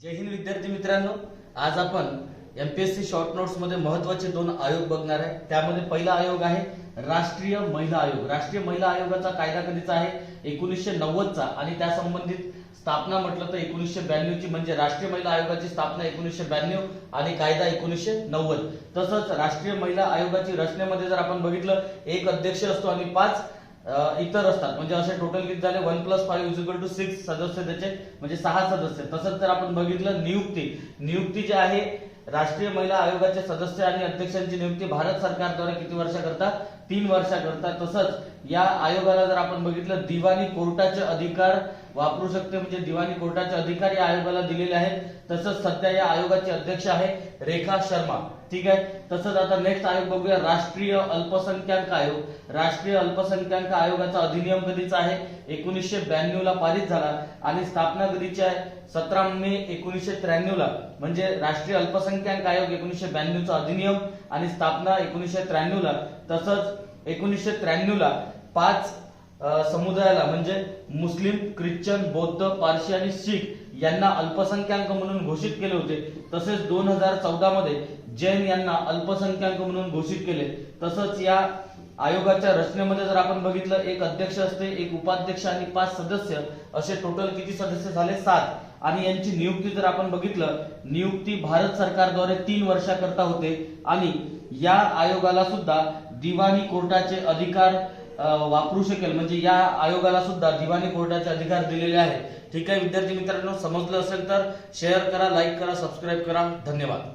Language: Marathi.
जय हिंद विद्यार्थी मित्रांनो. आज आपण एमपीएससी शॉर्ट नोट्समध्ये महत्त्वाचे दोन आयोग बघणार आहे. त्यामध्ये पहिला आयोग आहे राष्ट्रीय महिला आयोग. राष्ट्रीय महिला आयोगाचा कायदा कधीचा आहे? एकोणीसशे नव्वदचा. आणि त्या संबंधित स्थापना म्हटलं तर एकोणीसशे ब्याण्णव ची म्हणजे राष्ट्रीय महिला आयोगाची स्थापना एकोणीसशे ब्याण्णव आणि कायदा एकोणीसशे नव्वद. तसंच राष्ट्रीय महिला आयोगाची रचनेमध्ये जर आपण बघितलं एक अध्यक्ष असतो आणि पाच इतर असतात. म्हणजे असे टोटल किती झाले? One plus five is equal to six सदस्य त्याचे म्हणजे सहा सदस्य. तसंच तर आपण बघितलं नियुक्ती. नियुक्ती जी आहे राष्ट्रीय महिला आयोगाचे सदस्य आणि अध्यक्षांची नियुक्ती भारत सरकारद्वारे किती वर्षाकरता? तीन वर्षाकरता. तसंच या आयोगाला जर आपण बघितलं दिवाणी कोर्टाचे अधिकार वापरू शकते. म्हणजे दिवाणी कोर्टाचे अधिकार या आयोगाला दिलेले आहेत. तसंच सध्या या आयोगाचे अध्यक्ष आहे रेखा शर्मा. ठीक आहे? तसंच आता नेक्स्ट आयोग बघूया. राष्ट्रीय अल्पसंख्याक आयोग. राष्ट्रीय अल्पसंख्याक आयोगाचा अधिनियम कधीचा आहे? एकोणीसशे ब्याण्णव ला पारित झाला आणि स्थापना कधीची आहे? सतरा मे एकोणीसशे त्र्याण्णव ला. म्हणजे राष्ट्रीय अल्पसंख्याक आयोग एकोणीसशे ब्याण्णव चा अधिनियम आणि स्थापना एकोणीसशे त्र्याण्णव ला. तसंच एकोणीसशे त्र्याण्णव ला पाच समुदायाला म्हणजे मुस्लिम ख्रिश्चन बौद्ध पारशी आणि शीख यांना अल्पसंख्याक म्हणून घोषित केले होते. तसेच दोन हजार चौदा मध्ये जैन यांना अल्पसंख्याक म्हणून घोषित केले. तसंच या आयोगाच्या रचनेमध्ये जर आपण बघितलं एक अध्यक्ष असते एक उपाध्यक्ष आणि पाच सदस्य असे टोटल किती सदस्य झाले? सात. आणि यांची नियुक्ती जर आपण बघितलं नियुक्ती भारत सरकारद्वारे तीन वर्षाकरता होते. आणि या आयोगाला सुद्धा दिवाणी कोर्टाचे अधिकार वापरू शकेल. म्हणजे या आयोगाला सुद्धा दिवाणी कोर्टाचे अधिकार दिलेले आहेत. ठीक आहे विद्यार्थी मित्रांनो समजलं असेल तर शेअर करा लाईक करा सबस्क्राईब करा. धन्यवाद.